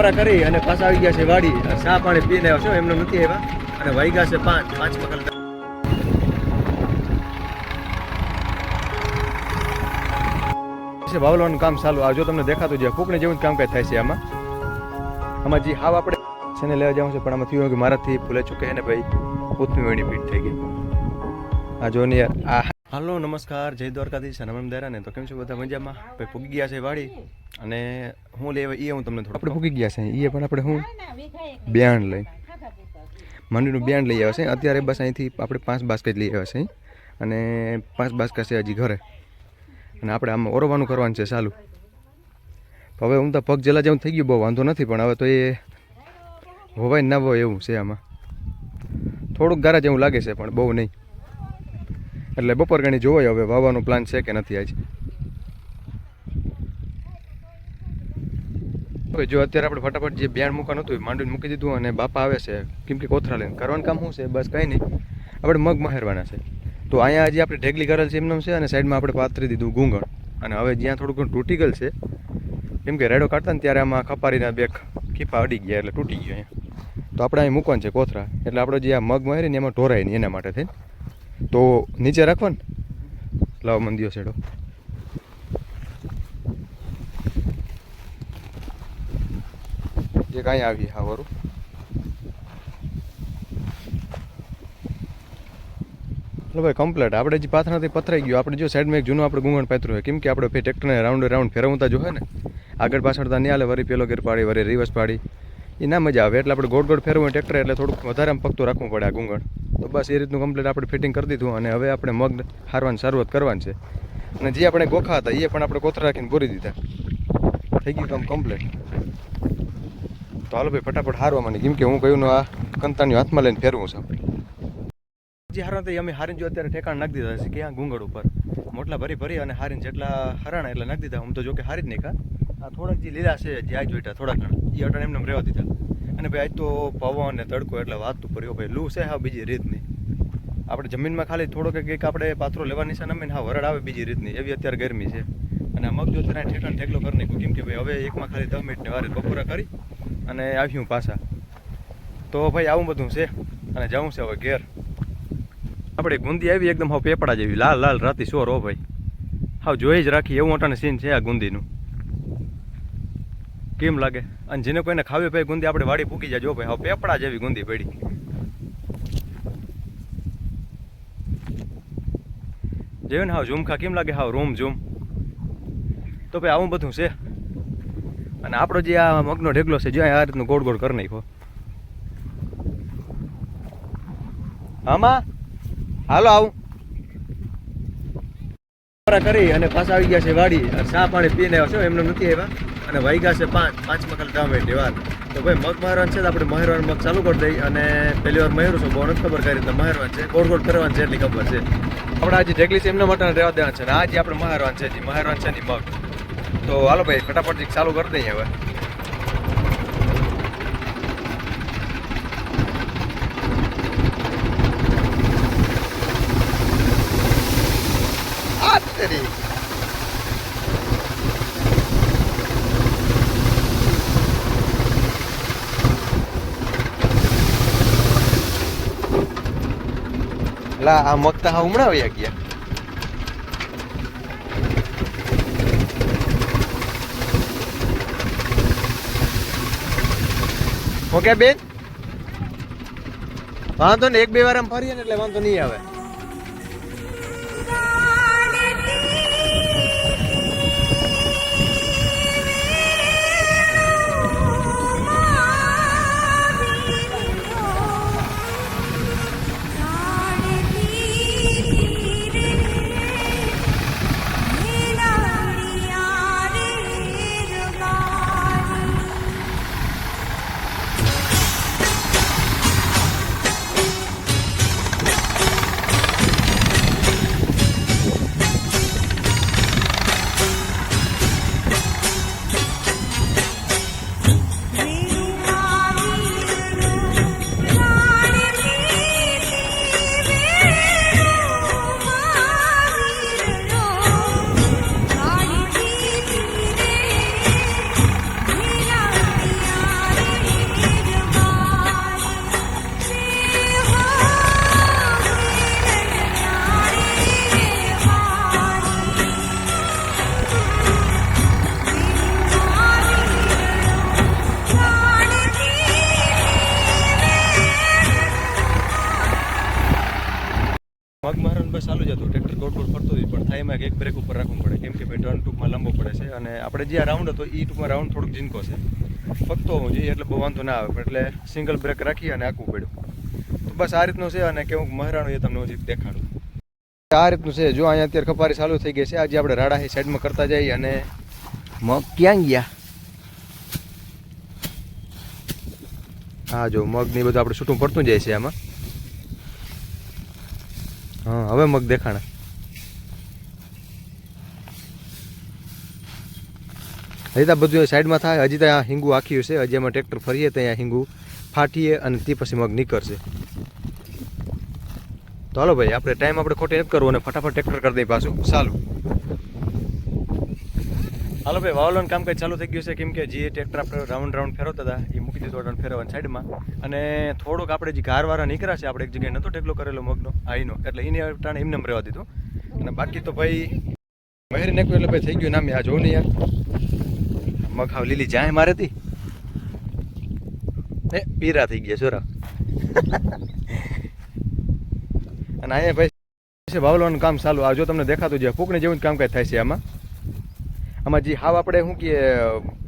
કરી અને પાછા આવી ગયા છે વાડી. ચા પાણી પીને આવ્યો છો, એમને નથી આવ્યા. અને વાગ્યા છે પાંચ પાંચ કલાક વાવલવાનું કામ ચાલુ. આ જો તમને દેખાતું છે, ફૂકણી જેવું જ કઈ થાય છે આમાં. આમાં જે હાવ આપણે છે ને લેવા જવું છે, પણ આમાં થયું કે મારાથી ભૂલે ચૂકે ને ભાઈ પૂતમી વેણી પીઠ થઈ ગઈ. આ જો ને યાર, આ હાલો નમસ્કાર. જય દ્વારકાધીશ અને નમન દેરાને તો કેમ છો બધા મજામાં? ભાઈ પૂગી ગયા છે વાડી. અને હું લેવા એ હું તમને થોડું આપણે પૂગી ગયા છે. એ પણ આપણે હું બિયાણ લઈ મંડીનું બિયાણ લઈ. આવ્યા છે. અત્યારે બસ અહીંથી આપણે પાંચ બાસ્કેટ લઈ આવ્યા છે. અને પાંચ બાસ્કેટ છે હજી ઘરે. અને આપણે આમાં ઓરવાનું કરવાનું છે ચાલુ. તો હવે હું તો પગ જલા જેવું થઈ ગયું બહુ વાંધો નથી પણ હવે તો એ હોવાય ના હોય એવું છે આમાં. થોડુંક ગારા જેવું લાગે છે પણ બહુ નહીં. એટલે બપોર ગણી જોવાય હવે વાવવાનો પ્લાન છે કે નથી આજ? હવે જો અત્યારે આપણે ફટાફટ જે બિયાણ મૂકવાનું હતું એ માંડવીને મૂકી દીધું અને બાપા આવે છે કેમ કે કોથરા લઈને. કરવાનું કામ શું છે? બસ કંઈ નહીં. આપણે મગ મહેરવાના છે. તો અહીંયા હજી આપણે ઢેગલી કરેલ છે એમનામ છે અને સાઈડમાં આપણે પાથરી દીધું ગુંગળ અને હવે જ્યાં થોડું ઘણું તૂટી ગયેલ છે, કેમ કે રેડો કાઢતા ને ત્યારે આમાં ખપારીના બે ખીફા અડી ગયા એટલે તૂટી ગયો અહીંયા. તો આપણે અહીં મૂકવાનું છે કોથરા. એટલે આપણે જે આ મગ મહેરીને એમાં ઢોરાય નહીં એના માટે થઈને. તો નીચે રાખો ને લાવો મંદિયો છેડો જે કાંઈ આવી હા, વરું. એટલે ભાઈ કમ્પ્લેટ આપણે જે પાથરાથી પથરાઈ ગયું, આપણે જો સાઈડમાં એક જૂનું આપણે ગુંગણ પાથરું હોય, કેમ કે આપણે ભાઈ ટ્રેક્ટરને રાઉન્ડ રાઉન્ડ ફેરવતા જોઈએ ને. આગળ પાછળ ત્યાં નહીં હાલે વરી પેલો ગેર પાડી, વરી રિવર્સ પાડી. એ ના મજા આવે, એટલે આપણે ગોળ ગોળ ફેરવું ટ્રેક્ટર એટલે થોડુંક વધારે પગતું રાખવું પડે આ ગુંગણ. તો બસ એ રીતનું કમ્પ્લીટ આપણે ફિટિંગ કરી દીધું અને હવે આપણે મગ હારવાની શરૂઆત કરવાની છે. અને જે આપણે ગોખા હતા, એ પણ આપણે કોથરા રાખીને પૂરી દીધા. થઈ ગયું કામ કમ્પ્લીટ તો હાલો ભાઈ, ફટાફટ હારવા માંડી કેમ કે હું કહ્યું આ કંતાની હાથમાં લઈને ફેરવું છું. જે હારણ થઈ અમે હારીને જો અત્યારે ઠેકાણ નાખી દીધા છે, ક્યાં? ગુંગળ ઉપર. મોટલા ભરી ભરી અને હારીને જેટલા હરાણા એટલે નાખી દીધા. હું તો જો કે હારી જ નહીં કા. આ થોડાક જે લીલા છે, જે આ જોઈતા થોડા ઘણા, એ અટાણે એમને રહેવા દીધા. અને ભાઈ, આજ તો પવન ને તડકો એટલે વાત ઉપર રહ્યો ભાઈ. લૂ છે હા બીજી રીતની. આપણે જમીનમાં ખાલી થોડોક કંઈક આપણે પાથરો લેવાની છે નમીને હા વરડ આવે બીજી રીતની. એવી અત્યારે ગરમી છે. અને આ મગજો ત્યારે ઠેકાણ ઠેકલો કરી નાખ્યું કેમ કે ભાઈ, હવે એકમાં ખાલી દસ મિનિટની વારે બપોરા કરી અને આવ્યું પાછા. તો ભાઈ, આવું બધું છે. અને જવું છે હવે ઘેર. આપણે ગુંદી આવી એકદમ હવે પેપડા જેવી, લાલ લાલ, રાતી શોર હો ભાઈ. હા જોઈ જ રાખી, એવું મોટાને સીન છે આ ગુંદીનું. કેમ લાગે? અને જેને કોઈને ખાવી ભાઈ ગુંદી આપણે વાડી ફૂકી જાય. જો ભાઈ, હવે પેપડા જેવી ગુંદી પડી. જેવી ને હાવ ઝુમખા, કેમ લાગે? હાવ રૂમ ઝૂમ. તો ભાઈ, આવું બધું છે. અને આપણો જે આ મગનો ઢેગલો છે જો આ રીતનું ગોળ ગોળ કરી નાખો આમાં હાલો, આવું. કરી અને પાછા આવી ગયા છે વાડી ચા પાણી પીને આવ્યો છો, એમને નથી આવ્યા. અને વાગ્યા છે પાંચ પાંચ મકલ ગામ એટલી વાર તો ભાઈ, મગ મહેરવાન છે તો આપણે મહેરવાન મગ ચાલુ કરી દઈ અને પહેલી વાર મહેરું છું, બહુ નથી ખબર કરી તો મહેરવાન છે. ગોળ ગોળ કરવાનું છે એટલી ખબર છે. આપણે આજે ઢેગલી છે એમને માટે રહેવા દેવાના છે. અને આજે આપણે મહેરવાન છે જે. મહેરવાન છે ની મગ. તો હાલો ભાઈ, ફટાફટ ચાલુ કરી દઈએ હવે આ તેરી લા આ મગતા હા હમણાં આવ્યા ગયા. ઓકે બેન? વાંધો ને એક બે વાર આમ ફરીએ ને એટલે વાંધો નહીં આવે. ટર્ન બસ ચાલુ જ હતું. ટ્રેક્ટર ગોળ ગોળ ફરતું હતું. પણ થાય એમાં એક બ્રેક ઉપર રાખવું પડે. કેમ કે ભાઈ ટર્ન ટૂંકમાં લાંબો પડે છે. અને આપણે જે રાઉન્ડ હતો એ ટૂંકમાં રાઉન્ડ થોડુંક ઝીનકો છે. ફક્તો હોવું જોઈએ એટલે બહુ વાંધો ના આવે. એટલે સિંગલ બ્રેક રાખી અને આખું પડ્યું. તો બસ આ રીતનું છે અને કેવું મહેરાણું એ તમને હજી દેખાડું આ રીતનું છે. જો અહીંયા અત્યારે ખપારી ચાલુ થઈ ગઈ છે. આજે આપણે રાડા સાઈડમાં કરતા જઈએ અને મગ ક્યાં ગયા? હા, જો મગ ને બધું આપણે છૂટું પડતું જાય છે આમાં. હા, હવે મગ દેખાણા. હજી તો બધું સાઈડમાં થાય. હજી ત્યાં હિંગુ આખ્યું છે. હજી એમાં ટ્રેક્ટર ફરીએ ત્યાં હિંગુ ફાટીએ અને તે પછી મગ નીકળશે. તો હાલો ભાઈ, આપણે ટાઈમ આપણે ખોટી નથી કરવો અને ફટાફટ ટ્રેક્ટર કરી દઈએ પાછું. ચાલુ. હાલો ભાઈ, વાવલોનું કામ કાંઈ ચાલુ થઈ ગયું છે. કેમ કે જે ટ્રેક્ટર આપણે રાઉન્ડ રાઉન્ડ ફેરવતા હતા. એ મૂકી દીધું રાઉન્ડ ફેરવવાની સાઈડમાં અને થોડોક આપણે જે ઘારવાળા નીકળ્યા છે, આપણે એક જગ્યાએ નહોતો ટેકલો કરેલો મગનો, આઈનો. એટલે એને ટાણે એમને એમ રહેવા દીધું. અને બાકી તો ભાઈ, મહેરી નાખ્યું એટલે ભાઈ થઈ ગયું નામ. આ જોઉં ને યાર. મગ હાવ લીલી જાય મારે હતી એ, પીરા થઈ ગયા છોરા અને અહીંયા ભાઈ, છે વાવલવાનું કામ ચાલુ. આ જો તમને દેખાતું છે ફૂકણી જેવું જ કામ કાંઈ થાય છે આમાં. આમાં જે હાવ આપણે શું કે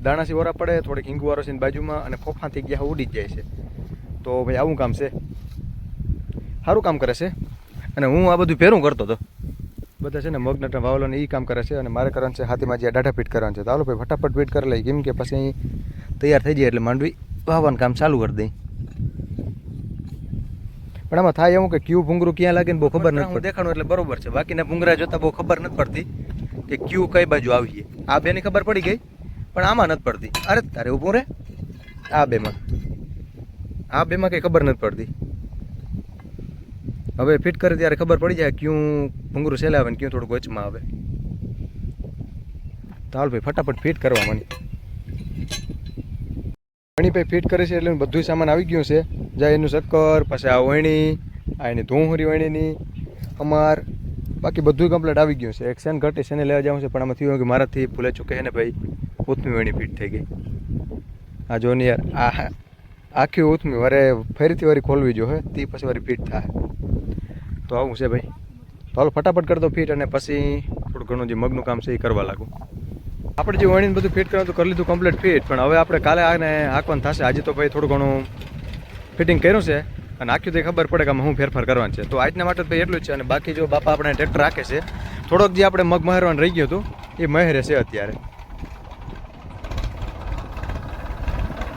દાણાસી વરા પડે થોડીક હિંગુ વારો છે ને બાજુમાં અને ફોફાથી ગયા ઉડી જ જાય છે. તો ભાઈ આવું કામ છે. સારું કામ કરે છે. અને હું આ બધું પહેરું કરતો હતો બધા છે ને મગનટ વાવલોને એ કામ કરે છે અને મારે કરવાનું છે હાથીમાં જે ડાટા ફીટ કરવાનું છે. તો હાલો ભાઈ ફટાફટ ફીટ કરી લઈ કેમ કે પછી અહીં તૈયાર થઈ જાય એટલે માંડવી વાવવાનું કામ ચાલુ કરી દઈ પણ આમાં થાય એવું કે ક્યુ ભૂંગરું ક્યાં લાગે ને બહુ ખબર નથી દેખાણું એટલે બરોબર છે. બાકીના ભૂંગરા જોતા બહુ ખબર નથી પડતી. કે ક્યુ કઈ બાજુ આવીએ? આ બેની ખબર પડી ગઈ? પણ આમાં નથી પડતી. અરે, તારે ઊભું રે. આ બેમાં. આ બેમાં કઈ ખબર નથી પડતી. હવે ફિટ કરે ત્યારે ખબર પડી જાય ક્યું ભૂંગરું સેલા આવે ને ક્યું થોડુંક વચમાં આવે. તાલ ભાઈ ફટાફટ ફિટ કરવા માંડી વણી ભાઈ ફિટ કરે છે એટલે બધું સામાન આવી ગયું છે. જાય એનું શક્કર, પછી આ વણી, આ એની ધૂંહરી વણીની, અમાર બાકી બધું કમ્પ્લીટ આવી ગયું છે. એક ઘટી છે, એને લેવા જવું છે, પણ આમાં થયું કે મારાથી ભૂલે ચૂકે ને ભાઈ, ઉથમી વણી ફીટ થઈ ગઈ. આ જો ને યાર, આ આખી ઉથમી વારે ફરીથી વારી ખોલવી જો હે, તે પછી વારી ફીટ થાય. તો આવું છે ભાઈ. તો હાલ ફટાફટ કરી દો ફિટ અને પછી થોડું ઘણું જે મગનું કામ છે એ કરવા લાગુ. આપણે જે વણીને બધું ફિટ કર્યું તો કરી લીધું કમ્પ્લીટ ફિટ પણ હવે આપણે કાલે આને હાંકવાનું થશે. આજે તો ભાઈ થોડું ઘણું ફિટિંગ કર્યું છે. અને આખી તો ખબર પડે કે હું ફેરફાર કરવાનું છે. તો આજના માટે તો એટલું જ છે અને બાકી જો બાપા આપણે ટ્રેક્ટર રાખે છે, થોડોક જે આપણે મગ મહેરવાનું રહી ગયું હતું, એ મહેરે છે અત્યારે.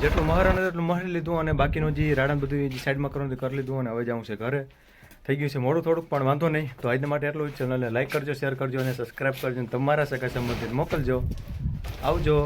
જેટલું મહારાણ એટલું મહેરી લીધું અને બાકીનું જે રાડન બધું જે સાઈડમાં કરવાનું કરી લીધું અને હવે જાઉં છે ઘરે. થઈ ગયું છે મોડું થોડુંક, પણ વાંધો નહીં. તો આજના માટે એટલું જ. ચેનલને લાઈક કરજો શેર કરજો અને સબસ્ક્રાઈબ કરજો તમારા સગા સંબંધિત મોકલજો. આવજો.